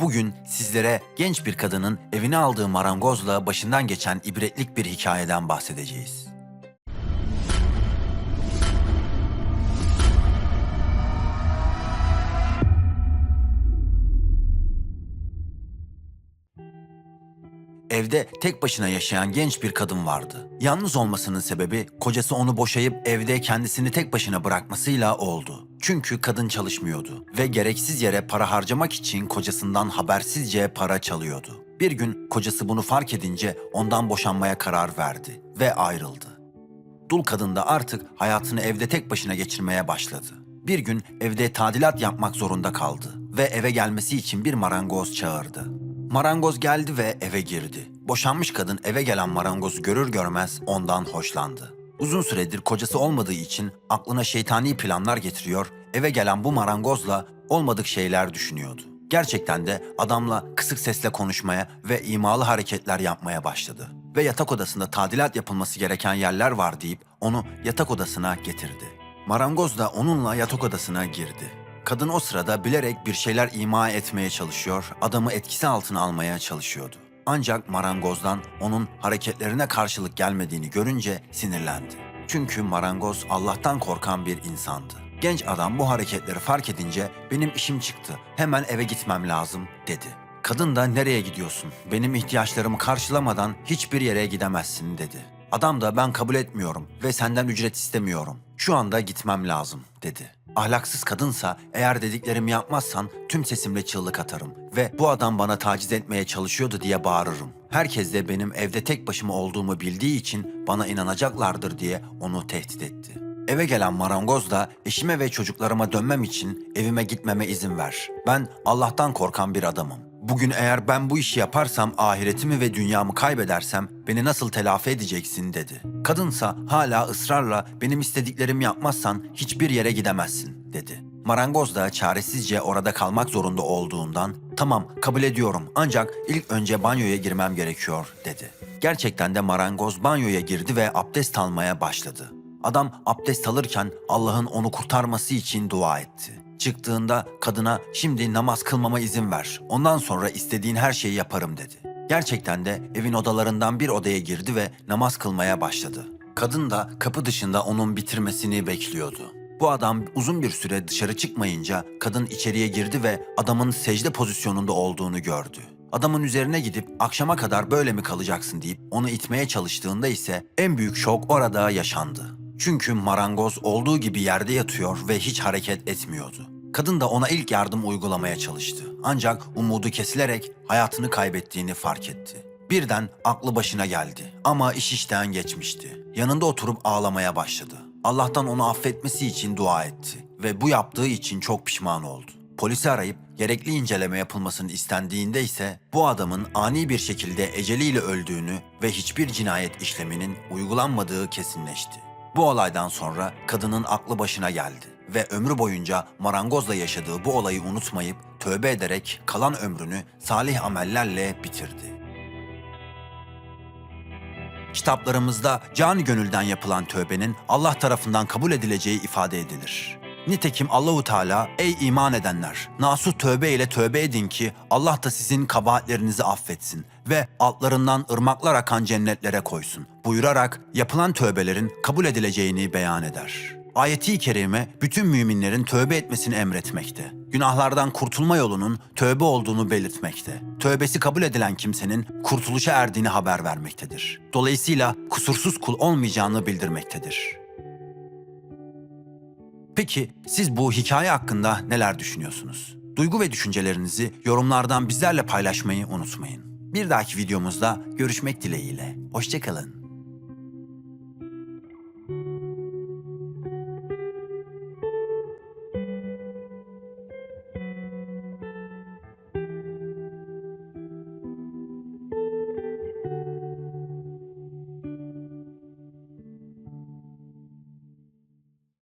Bugün sizlere genç bir kadının evine aldığı marangozla başından geçen ibretlik bir hikayeden bahsedeceğiz. Evde tek başına yaşayan genç bir kadın vardı. Yalnız olmasının sebebi kocası onu boşayıp evde kendisini tek başına bırakmasıyla oldu. Çünkü kadın çalışmıyordu ve gereksiz yere para harcamak için kocasından habersizce para çalıyordu. Bir gün kocası bunu fark edince ondan boşanmaya karar verdi ve ayrıldı. Dul kadın da artık hayatını evde tek başına geçirmeye başladı. Bir gün evde tadilat yapmak zorunda kaldı ve eve gelmesi için bir marangoz çağırdı. Marangoz geldi ve eve girdi. Boşanmış kadın eve gelen marangozu görür görmez ondan hoşlandı. Uzun süredir kocası olmadığı için aklına şeytani planlar getiriyor, eve gelen bu marangozla olmadık şeyler düşünüyordu. Gerçekten de adamla kısık sesle konuşmaya ve imalı hareketler yapmaya başladı. Ve yatak odasında tadilat yapılması gereken yerler var deyip onu yatak odasına getirdi. Marangoz da onunla yatak odasına girdi. Kadın o sırada bilerek bir şeyler ima etmeye çalışıyor, adamı etkisi altına almaya çalışıyordu. Ancak marangozdan onun hareketlerine karşılık gelmediğini görünce sinirlendi. Çünkü marangoz Allah'tan korkan bir insandı. Genç adam bu hareketleri fark edince benim işim çıktı, hemen eve gitmem lazım dedi. Kadın da nereye gidiyorsun? Benim ihtiyaçlarımı karşılamadan hiçbir yere gidemezsin dedi. Adam da ben kabul etmiyorum ve senden ücret istemiyorum. Şu anda gitmem lazım dedi. Ahlaksız kadınsa eğer dediklerimi yapmazsan tüm sesimle çığlık atarım ve bu adam bana taciz etmeye çalışıyordu diye bağırırım. Herkes de benim evde tek başıma olduğumu bildiği için bana inanacaklardır diye onu tehdit etti. Eve gelen marangoz da eşime ve çocuklarıma dönmem için evime gitmeme izin ver. Ben Allah'tan korkan bir adamım. Bugün eğer ben bu işi yaparsam ahiretimi ve dünyamı kaybedersem beni nasıl telafi edeceksin dedi. Kadınsa hala ısrarla benim istediklerimi yapmazsan hiçbir yere gidemezsin dedi. Marangoz da çaresizce orada kalmak zorunda olduğundan tamam kabul ediyorum ancak ilk önce banyoya girmem gerekiyor dedi. Gerçekten de marangoz banyoya girdi ve abdest almaya başladı. Adam abdest alırken Allah'ın onu kurtarması için dua etti. Çıktığında kadına şimdi namaz kılmama izin ver. Ondan sonra istediğin her şeyi yaparım dedi. Gerçekten de evin odalarından bir odaya girdi ve namaz kılmaya başladı. Kadın da kapı dışında onun bitirmesini bekliyordu. Bu adam uzun bir süre dışarı çıkmayınca kadın içeriye girdi ve adamın secde pozisyonunda olduğunu gördü. Adamın üzerine gidip akşama kadar böyle mi kalacaksın deyip onu itmeye çalıştığında ise en büyük şok orada yaşandı. Çünkü marangoz olduğu gibi yerde yatıyor ve hiç hareket etmiyordu. Kadın da ona ilk yardım uygulamaya çalıştı. Ancak umudu kesilerek hayatını kaybettiğini fark etti. Birden aklı başına geldi ama iş işten geçmişti. Yanında oturup ağlamaya başladı. Allah'tan onu affetmesi için dua etti ve bu yaptığı için çok pişman oldu. Polisi arayıp gerekli inceleme yapılmasını istendiğinde ise bu adamın ani bir şekilde eceliyle öldüğünü ve hiçbir cinayet işleminin uygulanmadığı kesinleşti. Bu olaydan sonra kadının aklı başına geldi ve ömrü boyunca marangozla yaşadığı bu olayı unutmayıp tövbe ederek kalan ömrünü salih amellerle bitirdi. Kitaplarımızda cani gönülden yapılan tövbenin Allah tarafından kabul edileceği ifade edilir. Nitekim Allahu Teala ey iman edenler nasuh tövbe ile tövbe edin ki Allah da sizin kabahatlerinizi affetsin ve altlarından ırmaklar akan cennetlere koysun buyurarak yapılan tövbelerin kabul edileceğini beyan eder. Ayeti kerime bütün müminlerin tövbe etmesini emretmekte. Günahlardan kurtulma yolunun tövbe olduğunu belirtmekte. Tövbesi kabul edilen kimsenin kurtuluşa erdiğini haber vermektedir. Dolayısıyla kusursuz kul olmayacağını bildirmektedir. Peki siz bu hikaye hakkında neler düşünüyorsunuz? Duygu ve düşüncelerinizi yorumlardan bizlerle paylaşmayı unutmayın. Bir dahaki videomuzda görüşmek dileğiyle. Hoşçakalın.